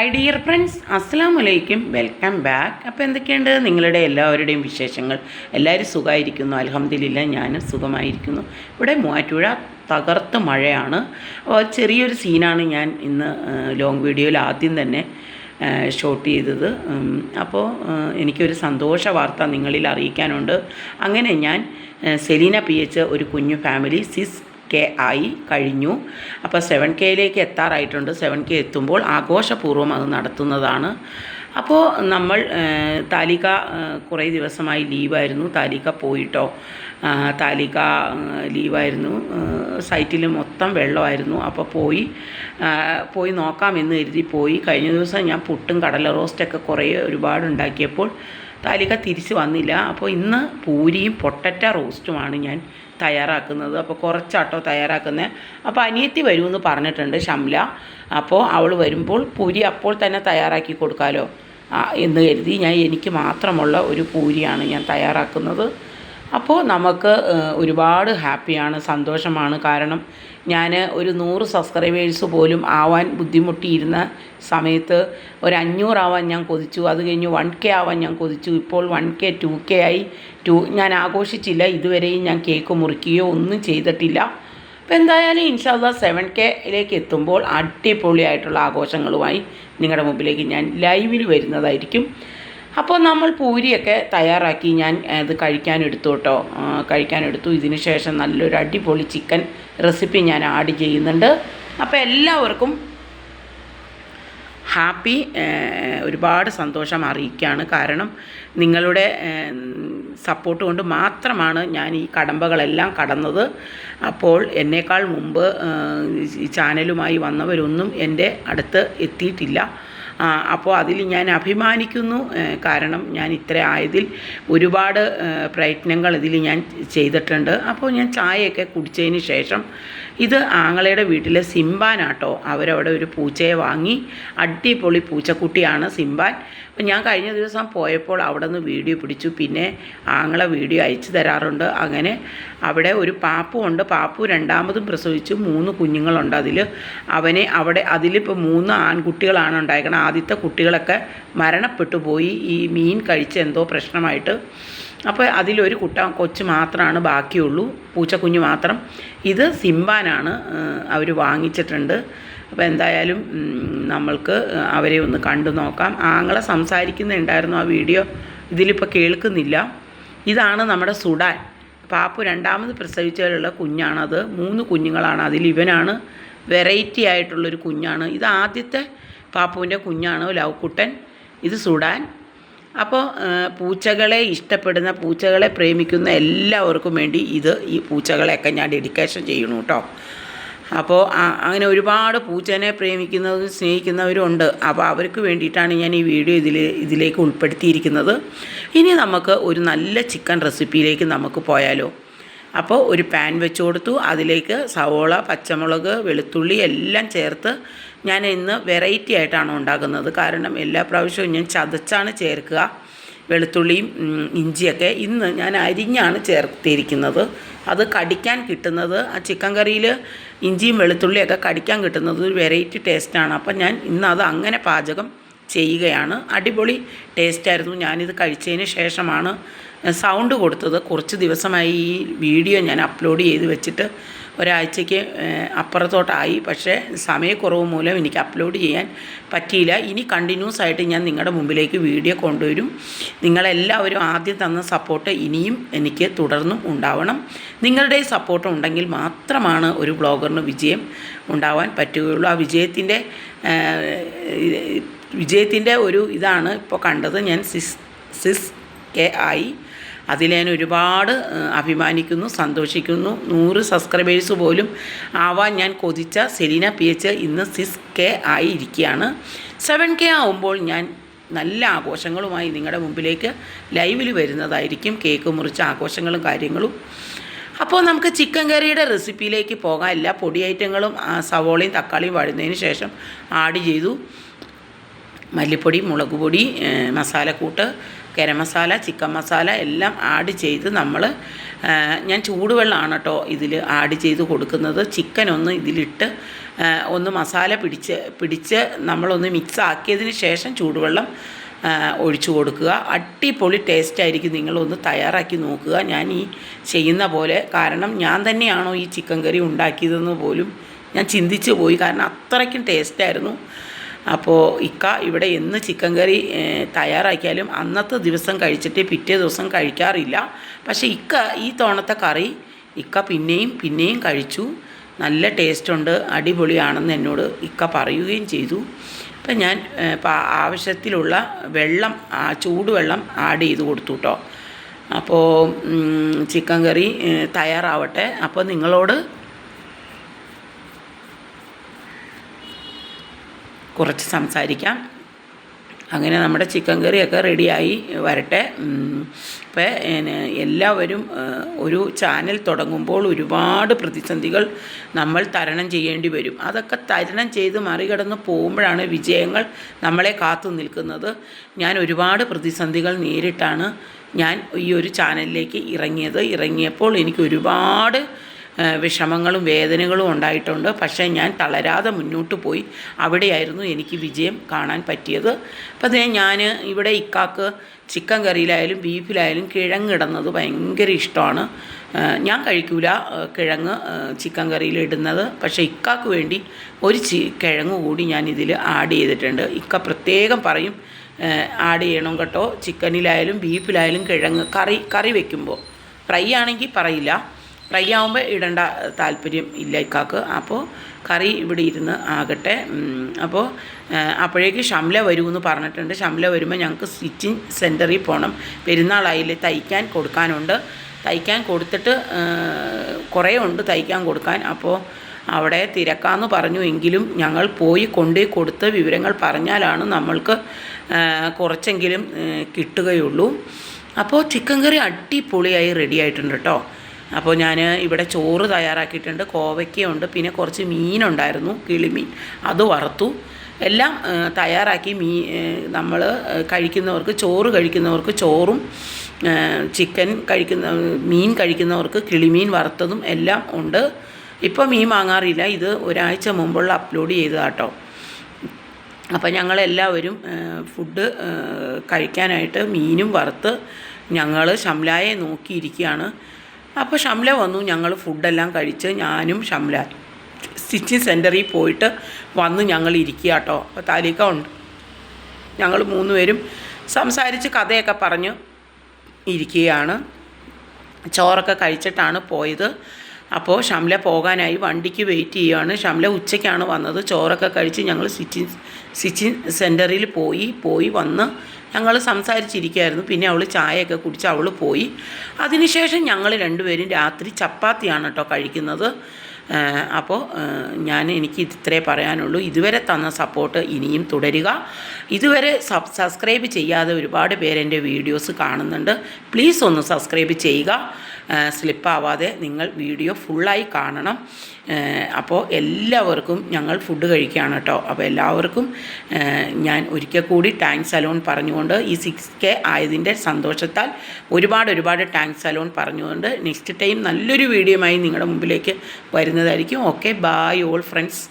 Hi dear friends അസ്സാം വലൈക്കും welcome back അപ്പോൾ എന്തൊക്കെയുണ്ട്? നിങ്ങളുടെ എല്ലാവരുടെയും വിശേഷങ്ങൾ? എല്ലാവരും സുഖമായിരിക്കുന്നു? അലഹമ്മദില്ല ഞാനും സുഖമായിരിക്കുന്നു. ഇവിടെ മൂവാറ്റുപുഴ തകർത്ത മഴയാണ്. അപ്പോൾ ചെറിയൊരു സീനാണ് ഞാൻ ഇന്ന് ലോങ് വീഡിയോയിൽ ആദ്യം തന്നെ ഷോട്ട് ചെയ്തത്. അപ്പോൾ എനിക്കൊരു സന്തോഷ വാർത്ത നിങ്ങളിൽ അറിയിക്കാനുണ്ട്. അങ്ങനെ ഞാൻ സെലീന പി എച്ച് ഒരു കുഞ്ഞു ഫാമിലി സിസ് കെ ആയി കഴിഞ്ഞു. അപ്പോൾ സെവൻ കെയിലേക്ക് എത്താറായിട്ടുണ്ട്. സെവൻ കെ എത്തുമ്പോൾ ആഘോഷപൂർവം അത് നടത്തുന്നതാണ്. അപ്പോൾ നമ്മൾ താലിക കുറേ ദിവസമായി ലീവായിരുന്നു. താലിക പോയിട്ടോ? താലിക ലീവായിരുന്നു. സൈറ്റിൽ മൊത്തം വെള്ളമായിരുന്നു. അപ്പോൾ പോയി പോയി നോക്കാമെന്ന് കരുതി പോയി. കഴിഞ്ഞ ദിവസം ഞാൻ പുട്ടും കടല റോസ്റ്റൊക്കെ കുറേ ഒരുപാട് ഉണ്ടാക്കിയപ്പോൾ താലിക തിരിച്ച് വന്നില്ല. അപ്പോൾ ഇന്ന് പൂരിയും പൊട്ടറ്റ റോസ്റ്റുമാണ് ഞാൻ തയ്യാറാക്കുന്നത്. അപ്പോൾ കുറച്ചാട്ടോ തയ്യാറാക്കുന്നത് അപ്പോൾ അനിയത്തി വരുമെന്ന് പറഞ്ഞിട്ടുണ്ട് ഷംല അപ്പോൾ അവൾ വരുമ്പോൾ പൂരി അപ്പോൾ തന്നെ തയ്യാറാക്കി കൊടുക്കാമല്ലോ എന്ന് കരുതി ഞാൻ എനിക്ക് മാത്രമുള്ള ഒരു പൂരിയാണ് ഞാൻ തയ്യാറാക്കുന്നത്. അപ്പോൾ നമുക്ക് ഒരുപാട് ഹാപ്പിയാണ് സന്തോഷമാണ്. കാരണം ഞാൻ ഒരു നൂറ് സബ്സ്ക്രൈബേഴ്സ് പോലും ആവാൻ ബുദ്ധിമുട്ടിയിരുന്ന സമയത്ത് ഒരു അഞ്ഞൂറാവാൻ ഞാൻ കൊതിച്ചു. അത് കഴിഞ്ഞ് വൺ കെ ആവാൻ ഞാൻ കൊതിച്ചു. ഇപ്പോൾ വൺ കെ ടു കെ ആയി. ടു ഞാൻ ആഘോഷിച്ചില്ല. ഇതുവരെയും ഞാൻ കേക്ക് മുറിക്കുകയോ ഒന്നും ചെയ്തിട്ടില്ല. അപ്പോൾ എന്തായാലും ഇൻഷാല്ല സെവൻ കെയിലേക്ക് എത്തുമ്പോൾ അടിപൊളിയായിട്ടുള്ള ആഘോഷങ്ങളുമായി നിങ്ങളുടെ മുമ്പിലേക്ക് ഞാൻ ലൈവിൽ വരുന്നതായിരിക്കും. അപ്പോൾ നമ്മൾ പൂരിയൊക്കെ തയ്യാറാക്കി ഞാൻ അത് കഴിക്കാൻ എടുത്തു കേട്ടോ കഴിക്കാനെടുത്തു. ഇതിന് ശേഷം നല്ലൊരു അടിപൊളി ചിക്കൻ റെസിപ്പി ഞാൻ ആഡ് ചെയ്യുന്നുണ്ട്. അപ്പോൾ എല്ലാവർക്കും ഹാപ്പി ഒരുപാട് സന്തോഷം അറിയിക്കുകയാണ് കാരണം നിങ്ങളുടെ സപ്പോർട്ട് കൊണ്ട് മാത്രമാണ് ഞാൻ ഈ കടമ്പകളെല്ലാം കടന്നത്. അപ്പോൾ എന്നേക്കാൾ മുമ്പ് ചാനലുമായി വന്നവരൊന്നും എന്റെ അടുത്ത് എത്തിയിട്ടില്ല. അപ്പോൾ അതിൽ ഞാൻ അഭിമാനിക്കുന്നു. കാരണം ഞാൻ ഇത്ര ആയതിൽ ഒരുപാട് പ്രയത്നങ്ങൾ ഇതിൽ ഞാൻ ചെയ്തിട്ടുണ്ട്. അപ്പോൾ ഞാൻ ചായയൊക്കെ കുടിച്ചതിന് ശേഷം ഇത് ആങ്ങളയുടെ വീട്ടിലെ സിംബാനാട്ടോ. അവരവിടെ ഒരു പൂച്ചയെ വാങ്ങി അടിപൊളി പൂച്ചക്കുട്ടിയാണ് സിംബാൻ. അപ്പം ഞാൻ കഴിഞ്ഞ ദിവസം പോയപ്പോൾ അവിടെ നിന്ന് വീഡിയോ പിടിച്ചു. പിന്നെ ആങ്ങളെ വീഡിയോ അയച്ചു തരാറുണ്ട്. അങ്ങനെ അവിടെ ഒരു പാപ്പു ഉണ്ട് പാപ്പു രണ്ടാമതും പ്രസവിച്ചു. മൂന്ന് കുഞ്ഞുങ്ങളുണ്ട് അതിൽ അവനെ അവിടെ അതിലിപ്പോൾ മൂന്ന് ആൺകുട്ടികളാണ് ഉണ്ടായിരിക്കണം ആദ്യത്തെ കുട്ടികളൊക്കെ മരണപ്പെട്ടു പോയി. ഈ മീൻ കഴിച്ച് എന്തോ പ്രശ്നമായിട്ട് അപ്പോൾ അതിലൊരു കുട്ട കൊച്ച് മാത്രമാണ് ബാക്കിയുള്ളൂ. പൂച്ചക്കുഞ്ഞ് മാത്രം. ഇത് സിംബാനാണ് അവർ വാങ്ങിച്ചിട്ടുണ്ട്. അപ്പോൾ എന്തായാലും നമ്മൾക്ക് അവരെ ഒന്ന് കണ്ടു നോക്കാം. ആങ്ങളെ സംസാരിക്കുന്നുണ്ടായിരുന്നു ആ വീഡിയോ. ഇതിലിപ്പോൾ കേൾക്കുന്നില്ല. ഇതാണ് നമ്മുടെ സുഡാൻ. പാപ്പു രണ്ടാമത് പ്രസവിച്ചതിലുള്ള കുഞ്ഞാണത്. മൂന്ന് കുഞ്ഞുങ്ങളാണ് അതിൽ ഇവനാണ്. വെറൈറ്റി ആയിട്ടുള്ളൊരു കുഞ്ഞാണ്. ഇത് ആദ്യത്തെ പാപ്പുവിന്റെ കുഞ്ഞാണ് ലവ് കുട്ടൻ. ഇത് സുഡാൻ. അപ്പോൾ പൂച്ചകളെ ഇഷ്ടപ്പെടുന്ന പൂച്ചകളെ പ്രേമിക്കുന്ന എല്ലാവർക്കും വേണ്ടി ഇത് ഈ പൂച്ചകളെയൊക്കെ ഞാൻ ഡെഡിക്കേഷൻ ചെയ്യണു കേട്ടോ അപ്പോൾ അങ്ങനെ ഒരുപാട് പൂച്ചനെ പ്രേമിക്കുന്നവരും സ്നേഹിക്കുന്നവരും ഉണ്ട്. അപ്പോൾ അവർക്ക് വേണ്ടിയിട്ടാണ് ഞാൻ ഈ വീഡിയോ ഇതിൽ ഇതിലേക്ക് ഉൾപ്പെടുത്തിയിരിക്കുന്നത്. ഇനി നമുക്ക് ഒരു നല്ല ചിക്കൻ റെസിപ്പിയിലേക്ക് നമുക്ക് പോയാലോ? അപ്പോൾ ഒരു പാൻ വെച്ച് കൊടുത്തു. അതിലേക്ക് സവോള പച്ചമുളക് വെളുത്തുള്ളി എല്ലാം ചേർത്ത് ഞാൻ ഇന്ന് വെറൈറ്റി ആയിട്ടാണ് ഉണ്ടാക്കുന്നത് കാരണം എല്ലാ പ്രാവശ്യവും ഞാൻ ചതച്ചാണ് ചേർക്കുക. വെളുത്തുള്ളിയും ഇഞ്ചിയൊക്കെ ഇന്ന് ഞാൻ അരിഞ്ഞാണ് ചേർത്തിരിക്കുന്നത്. അത് കടിക്കാൻ കിട്ടുന്നത് ആ ചിക്കൻ കറിയിൽ ഇഞ്ചിയും വെളുത്തുള്ളിയൊക്കെ കടിക്കാൻ കിട്ടുന്നത് ഒരു വെറൈറ്റി ടേസ്റ്റാണ് അപ്പം ഞാൻ ഇന്ന് അത് അങ്ങനെ പാചകം ചെയ്യുകയാണ്. അടിപൊളി ടേസ്റ്റായിരുന്നു ഞാനിത് കഴിച്ചതിന് ശേഷമാണ് സൗണ്ട് കൊടുത്തത്. കുറച്ച് ദിവസമായി ഈ വീഡിയോ ഞാൻ അപ്ലോഡ് ചെയ്ത് വെച്ചിട്ട് ഒരാഴ്ചയ്ക്ക് അപ്പുറത്തോട്ടായി. പക്ഷേ സമയക്കുറവ് മൂലം എനിക്ക് അപ്ലോഡ് ചെയ്യാൻ പറ്റിയില്ല. ഇനി കണ്ടിന്യൂസ് ആയിട്ട് ഞാൻ നിങ്ങളുടെ മുമ്പിലേക്ക് വീഡിയോ കൊണ്ടുവരും. നിങ്ങളെല്ലാവരും ആദ്യം തന്ന സപ്പോർട്ട് ഇനിയും എനിക്ക് തുടർന്നും ഉണ്ടാവണം. നിങ്ങളുടെ സപ്പോർട്ട് ഉണ്ടെങ്കിൽ മാത്രമാണ് ഒരു ബ്ലോഗറിന് വിജയം ഉണ്ടാവാൻ പറ്റുകയുള്ളൂ. ആ വിജയത്തിന്റെ വിജയത്തിന്റെ ഒരു ഇതാണ് ഇപ്പോൾ കണ്ടത്. ഞാൻ സിസ് സിസ് കെ ആയി. അതിൽ ഞാൻ ഒരുപാട് അഭിമാനിക്കുന്നു സന്തോഷിക്കുന്നു. നൂറ് സബ്സ്ക്രൈബേഴ്സ് പോലും ആവാൻ ഞാൻ കൊതിച്ച സെലീന പി എച്ച് ഇന്ന് സിസ് കെ ആയി ഇരിക്കുകയാണ്. സെവൻ കെ ആവുമ്പോൾ ഞാൻ നല്ല ആഘോഷങ്ങളുമായി നിങ്ങളുടെ മുമ്പിലേക്ക് ലൈവിൽ വരുന്നതായിരിക്കും. കേക്ക് മുറിച്ച ആഘോഷങ്ങളും കാര്യങ്ങളും. അപ്പോൾ നമുക്ക് ചിക്കൻ കറിയുടെ റെസിപ്പിയിലേക്ക് പോകാം. എല്ലാ പൊടി ഐറ്റങ്ങളും സവോളയും തക്കാളിയും വഴുന്നതിന് ശേഷം ആഡ് ചെയ്തു. മല്ലിപ്പൊടി മുളക് പൊടി മസാലക്കൂട്ട് മസാല ചിക്കൻ മസാല എല്ലാം ആഡ് ചെയ്ത് നമ്മൾ ഞാൻ ചൂടുവെള്ളമാണ് കേട്ടോ ഇതിൽ ആഡ് ചെയ്ത് കൊടുക്കുന്നത്. ചിക്കൻ ഒന്ന് ഇതിലിട്ട് ഒന്ന് മസാല പിടിച്ച് പിടിച്ച് നമ്മളൊന്ന് മിക്സ് ആക്കിയതിന് ശേഷം ചൂടുവെള്ളം ഒഴിച്ചു കൊടുക്കുക. അടിപൊളി ടേസ്റ്റ് ആയിരിക്കും നിങ്ങളൊന്ന് തയ്യാറാക്കി നോക്കുക. ഞാൻ ഈ ചെയ്യുന്ന പോലെ കാരണം ഞാൻ തന്നെയാണോ ഈ ചിക്കൻ കറി ഉണ്ടാക്കിയതെന്ന് പോലും ഞാൻ ചിന്തിച്ചു പോയി. കാരണം അത്രയ്ക്കും ടേസ്റ്റായിരുന്നു അപ്പോൾ ഇക്ക ഇവിടെ എന്ന് ചിക്കൻ കറി തയ്യാറാക്കിയാലും അന്നത്തെ ദിവസം കഴിച്ചിട്ട് പിറ്റേ ദിവസം കഴിക്കാറില്ല. പക്ഷേ ഇക്ക ഈ തോണത്തെ കറി ഇക്ക പിന്നെയും പിന്നെയും കഴിച്ചു. നല്ല ടേസ്റ്റുണ്ട് അടിപൊളിയാണെന്ന് എന്നോട് ഇക്ക പറയുകയും ചെയ്തു. അപ്പം ഞാൻ ആവശ്യത്തിലുള്ള വെള്ളം ആ ചൂടുവെള്ളം ആഡ് ചെയ്ത് കൊടുത്തു കേട്ടോ അപ്പോൾ ചിക്കൻ കറി തയ്യാറാവട്ടെ. അപ്പോൾ നിങ്ങളോട് കുറച്ച് സംസാരിക്കാം. അങ്ങനെ നമ്മുടെ ചിക്കൻ കറിയൊക്കെ റെഡിയായി. വരട്ടെ. ഇപ്പോൾ എല്ലാവരും ഒരു ചാനൽ തുടങ്ങുമ്പോൾ ഒരുപാട് പ്രതിസന്ധികൾ നമ്മൾ തരണം ചെയ്യേണ്ടി വരും. അതൊക്കെ തരണം ചെയ്ത് മറികടന്ന് പോകുമ്പോഴാണ് വിജയങ്ങൾ നമ്മളെ കാത്തു നിൽക്കുന്നത്. ഞാൻ ഒരുപാട് പ്രതിസന്ധികൾ നേരിട്ടാണ് ഞാൻ ഈ ഒരു ചാനലിലേക്ക് ഇറങ്ങിയത്. ഇറങ്ങിയപ്പോൾ എനിക്ക് ഒരുപാട് വിഷമങ്ങളും വേദനകളും ഉണ്ടായിട്ടുണ്ട്. പക്ഷേ ഞാൻ തളരാതെ മുന്നോട്ട് പോയി. അവിടെയായിരുന്നു എനിക്ക് വിജയം കാണാൻ പറ്റിയത്. അപ്പം ഞാൻ ഇവിടെ ഇക്കാക്ക് ചിക്കൻ കറിയിലായാലും ബീഫിലായാലും കിഴങ്ങിടുന്നത് ഭയങ്കര ഇഷ്ടമാണ്. ഞാൻ കഴിക്കൂല കിഴങ്ങ് ചിക്കൻ കറിയിൽ ഇടുന്നത്. പക്ഷേ ഇക്കാക്ക് വേണ്ടി ഒരു ചി കിഴങ്ങ് കൂടി ഞാൻ ഇതിൽ ആഡ് ചെയ്തിട്ടുണ്ട്. ഇക്ക പ്രത്യേകം പറയും ആഡ് ചെയ്യണം കേട്ടോ. ചിക്കനിലായാലും ബീഫിലായാലും കിഴങ്ങ് കറി കറി വെക്കുമ്പോൾ ഫ്രൈ ആണെങ്കിൽ പറയില്ല. ഫ്രൈ ആകുമ്പോൾ ഇടേണ്ട താല്പര്യം ഇല്ല ഇക്കാക്ക്. അപ്പോൾ കറി ഇവിടെ ഇരുന്ന് ആകട്ടെ. അപ്പോൾ അപ്പോഴേക്ക് ഷംല വരുമെന്ന് പറഞ്ഞിട്ടുണ്ട്. ഷംല വരുമ്പോൾ ഞങ്ങൾക്ക് സ്റ്റിച്ചിങ് സെന്ററിൽ പോകണം പെരുന്നാളായില്ലേ തയ്ക്കാൻ കൊടുക്കാനുണ്ട്. തയ്ക്കാൻ കൊടുത്തിട്ട് കുറേ ഉണ്ട് തയ്ക്കാൻ കൊടുക്കാൻ. അപ്പോൾ അവിടെ തിരക്കാന്ന് പറഞ്ഞു എങ്കിലും ഞങ്ങൾ പോയി കൊണ്ടേ കൊടുത്ത് വിവരങ്ങൾ പറഞ്ഞാലാണ് നമ്മൾക്ക് കുറച്ചെങ്കിലും കിട്ടുകയുള്ളൂ. അപ്പോൾ ചിക്കൻ കറി അടിപൊളിയായി റെഡി ആയിട്ടുണ്ട് കേട്ടോ അപ്പോൾ ഞാൻ ഇവിടെ ചോറ് തയ്യാറാക്കിയിട്ടുണ്ട് കോവയ്ക്കയുണ്ട് പിന്നെ കുറച്ച് മീനുണ്ടായിരുന്നു കിളിമീൻ. അത് വറുത്തു. എല്ലാം തയ്യാറാക്കി മീ നമ്മൾ കഴിക്കുന്നവർക്ക് ചോറ് കഴിക്കുന്നവർക്ക് ചോറും ചിക്കൻ കഴിക്കുന്ന മീൻ കഴിക്കുന്നവർക്ക് കിളിമീൻ വറുത്തതും എല്ലാം ഉണ്ട്. ഇപ്പോൾ മീൻ വാങ്ങാറില്ല. ഇത് ഒരാഴ്ച മുമ്പുള്ള അപ്ലോഡ് ചെയ്തതാട്ടോ. അപ്പോൾ ഞങ്ങളെല്ലാവരും ഫുഡ് കഴിക്കാനായിട്ട് മീനും വറുത്ത് ഞങ്ങൾ ശംലായെ നോക്കിയിരിക്കുകയാണ്. അപ്പോൾ ഷംല വന്നു ഞങ്ങൾ ഫുഡെല്ലാം കഴിച്ച് ഞാനും ഷംല സ്റ്റിച്ചിങ് സെന്ററിൽ പോയിട്ട് വന്ന് ഞങ്ങൾ ഇരിക്കുക കേട്ടോ അപ്പോൾ താലിക്ക ഉണ്ട്. ഞങ്ങൾ മൂന്ന് പേരും സംസാരിച്ച് കഥയൊക്കെ പറഞ്ഞ് ഇരിക്കുകയാണ്. ചോറൊക്കെ കഴിച്ചിട്ടാണ് പോയത്. അപ്പോൾ ഷംല പോകാനായി വണ്ടിക്ക് വെയിറ്റ് ചെയ്യുകയാണ്. ഷംല ഉച്ചയ്ക്കാണ് വന്നത്. ചോറൊക്കെ കഴിച്ച് ഞങ്ങൾ സ്റ്റിച്ചിങ് സ്റ്റിച്ചിങ് സെന്ററിൽ പോയി പോയി വന്ന് ഞങ്ങൾ സംസാരിച്ചിരിക്കുകയായിരുന്നു പിന്നെ അവൾ ചായയൊക്കെ കുടിച്ച് അവൾ പോയി. അതിനുശേഷം ഞങ്ങൾ രണ്ടുപേരും രാത്രി ചപ്പാത്തിയാണ് കേട്ടോ കഴിക്കുന്നത്. അപ്പോൾ ഞാൻ എനിക്ക് ഇത്രേ പറയാനുള്ളൂ. ഇതുവരെ തന്ന സപ്പോർട്ട് ഇനിയും തുടരുക. ഇതുവരെ സബ് സബ്സ്ക്രൈബ് ചെയ്യാതെ ഒരുപാട് പേരെന്റെ വീഡിയോസ് കാണുന്നുണ്ട്. പ്ലീസ് ഒന്ന് സബ്സ്ക്രൈബ് ചെയ്യുക. സ്ലിപ്പാവാതെ നിങ്ങൾ വീഡിയോ ഫുള്ളായി കാണണം. അപ്പോൾ എല്ലാവർക്കും ഞങ്ങൾ ഫുഡ് കഴിക്കുകയാണ് കേട്ടോ. അപ്പോൾ എല്ലാവർക്കും ഞാൻ ഒരിക്കൽ കൂടി താങ്ക്സ് അലോൺ പറഞ്ഞുകൊണ്ട് ഈ സിക്സ് കെ ആയതിന്റെ സന്തോഷത്താൽ ഒരുപാട് ഒരുപാട് താങ്ക്സ് അലോൺ പറഞ്ഞുകൊണ്ട് നെക്സ്റ്റ് ടൈം നല്ലൊരു വീഡിയോയുമായി നിങ്ങളുടെ മുമ്പിലേക്ക് വരുന്നതായിരിക്കും ഓക്കെ ബായ് ഓൾ ഫ്രണ്ട്സ്